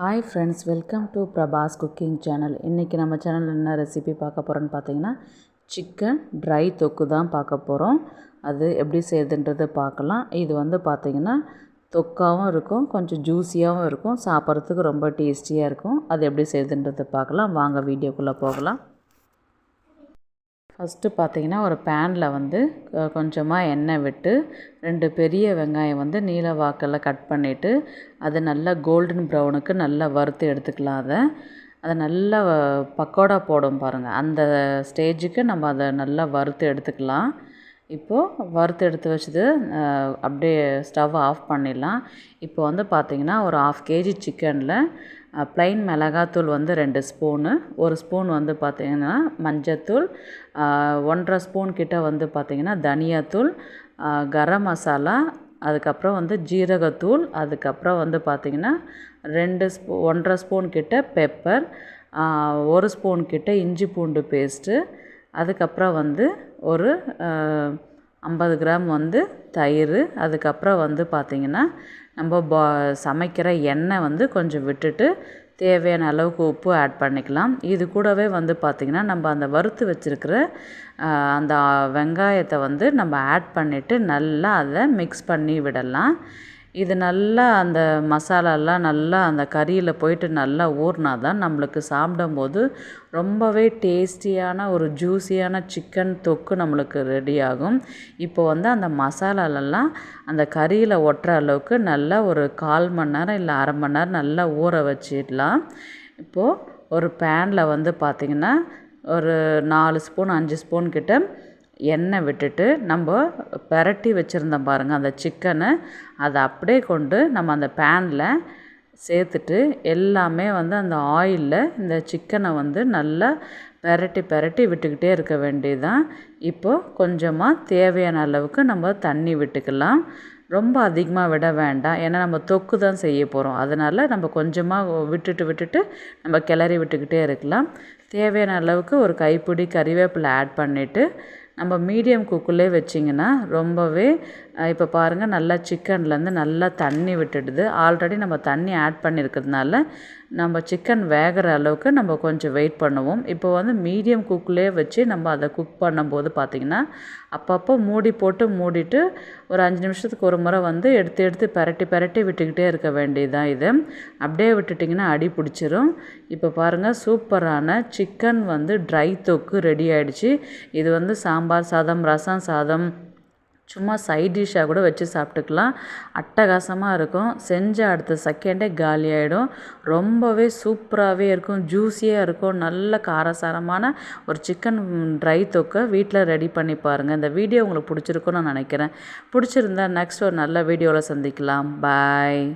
Hi friends welcome to Prabhas cooking channel இன்றைக்கி நம்ம சேனலில் என்ன ரெசிபி பார்க்க போகிறோன்னு பார்த்தீங்கன்னா சிக்கன் ட்ரை தொக்கு தான் பார்க்க போகிறோம் அது எப்படி செய்யுதுன்றது பார்க்கலாம். இது வந்து பார்த்திங்கன்னா தொக்காகவும் இருக்கும் கொஞ்சம் ஜூஸியாகவும் இருக்கும் சாப்பிட்றதுக்கு ரொம்ப டேஸ்டியாக இருக்கும். அது எப்படி செய்யுதுன்றது பார்க்கலாம். வாங்க வீடியோக்குள்ளே போகலாம். ஃபஸ்ட்டு பார்த்தீங்கன்னா ஒரு பேனில் வந்து கொஞ்சமாக எண்ணெய் விட்டு ரெண்டு பெரிய வெங்காயம் வந்து நீல வாக்கில் கட் பண்ணிவிட்டு அது நல்லா கோல்டன் ப்ரௌனுக்கு நல்லா வறுத்து எடுத்துக்கலாம் அதை. அதை நல்லா பக்கோடா போடும் பாருங்கள் அந்த ஸ்டேஜுக்கு நம்ம அதை நல்லா வறுத்து எடுத்துக்கலாம். இப்போது வறுத்து எடுத்து வச்சது அப்படியே ஸ்டவ் ஆஃப் பண்ணிடலாம். இப்போ வந்து பார்த்திங்கன்னா ஒரு ஆஃப் கேஜி சிக்கனில் ப்ளைன் மிளகாத்தூள் வந்து ரெண்டு ஸ்பூனு. ஒரு ஸ்பூன் வந்து பார்த்திங்கன்னா மஞ்சத்தூள் ஒன்றரை ஸ்பூன் கிட்ட வந்து பார்த்திங்கன்னா தனியாத்தூள் கரம் மசாலா அதுக்கப்புறம் வந்து ஜீரகத்தூள் அதுக்கப்புறம் வந்து பார்த்திங்கன்னா ரெண்டு ஸ்பூ ஒன்றரை ஸ்பூன் கிட்ட பெப்பர் ஒரு ஸ்பூன் கிட்ட இஞ்சி பூண்டு பேஸ்ட்டு அதுக்கப்புறம் வந்து ஒரு ஐம்பது கிராம் வந்து தயிர் அதுக்கப்புறம் வந்து பார்த்திங்கன்னா நம்ம பா சமைக்கிற எண்ணெய் வந்து கொஞ்சம் விட்டுட்டு தேவையான அளவுக்கு உப்பு ஆட் பண்ணிக்கலாம். இது கூடவே வந்து பார்த்திங்கன்னா நம்ம அந்த வறுத்து வச்சுருக்கிற அந்த வெங்காயத்தை வந்து நம்ம ஆட் பண்ணிவிட்டு நல்லா அதை மிக்ஸ் பண்ணி விடலாம். இது நல்லா அந்த மசாலாலாம் நல்லா அந்த கறியில் போயிட்டு நல்லா ஊறினா தான் நம்மளுக்கு சாப்பிடும்போது ரொம்பவே டேஸ்டியான ஒரு ஜூஸியான சிக்கன் தொக்கு நம்மளுக்கு ரெடி ஆகும் இப்போ வந்து அந்த மசாலாலெல்லாம் அந்த கறியில் ஒட்டுற அளவுக்கு நல்லா ஒரு கால் மணி நேரம் இல்லை அரை மணி நேரம் நல்லா ஊற வச்சிடலாம். இப்போது ஒரு பேனில் வந்து பார்த்திங்கன்னா ஒரு நாலு ஸ்பூன் அஞ்சு ஸ்பூன் கிட்ட எண்ணெய் விட்டுட்டு நம்ம பெரட்டி வச்சுருந்தோம் பாருங்கள் அந்த சிக்கனை அதை அப்படியே கொண்டு நம்ம அந்த பேனில் சேர்த்துட்டு எல்லாமே வந்து அந்த ஆயிலில் இந்த சிக்கனை வந்து நல்லா பெரட்டி பெரட்டி விட்டுக்கிட்டே இருக்க வேண்டியதுதான். இப்போது கொஞ்சமாக தேவையான அளவுக்கு நம்ம தண்ணி விட்டுக்கலாம். ரொம்ப அதிகமாக விட வேண்டாம். ஏன்னா நம்ம தொக்கு தான் செய்ய போகிறோம் அதனால் நம்ம கொஞ்சமாக விட்டுட்டு விட்டுட்டு நம்ம கிளறி விட்டுக்கிட்டே இருக்கலாம். தேவையான அளவுக்கு ஒரு கைப்பிடி கறிவேப்பிலை ஆட் பண்ணிவிட்டு நம்ம மீடியம் குக்குள்ளே வச்சிங்கன்னா ரொம்பவே இப்போ பாருங்கள் நல்லா சிக்கன்லேருந்து நல்லா தண்ணி விட்டுடுது. ஆல்ரெடி நம்ம தண்ணி ஆட் பண்ணியிருக்கிறதுனால நம்ம சிக்கன் வேகிற அளவுக்கு நம்ம கொஞ்சம் வெயிட் பண்ணுவோம். இப்போ வந்து மீடியம் குக்லேயே வச்சு நம்ம அதை குக் பண்ணும்போது பார்த்திங்கன்னா அப்பப்போ மூடி போட்டு மூடிட்டு ஒரு அஞ்சு நிமிஷத்துக்கு ஒரு முறை வந்து எடுத்து எடுத்து பரட்டி பரட்டி விட்டுக்கிட்டே இருக்க வேண்டியதான் இது. அப்படியே விட்டுட்டிங்கன்னா அடி பிடிச்சிரும். இப்போ பாருங்கள் சூப்பரான சிக்கன் வந்து ட்ரை தொக்கு ரெடி ஆகிடுச்சு இது வந்து சாம்பார் சாதம் ரசம் சாதம் சும்மா சைட் டிஷ்ஷாக கூட வச்சு சாப்பிட்டுக்கலாம். அட்டகாசமாக இருக்கும். செஞ்ச அடுத்த செகண்டே காலி ஆகிடும் ரொம்பவே சூப்பராகவே இருக்கும். ஜூஸியாக இருக்கும். நல்ல காரசாரமான ஒரு சிக்கன் ட்ரை தொக்கை வீட்டில் ரெடி பண்ணி பாருங்கள் இந்த வீடியோ உங்களுக்கு பிடிச்சிருக்குன்னு நான் நினைக்கிறேன். பிடிச்சிருந்தா நெக்ஸ்ட் ஒரு நல்ல வீடியோவில் சந்திக்கலாம். பாய்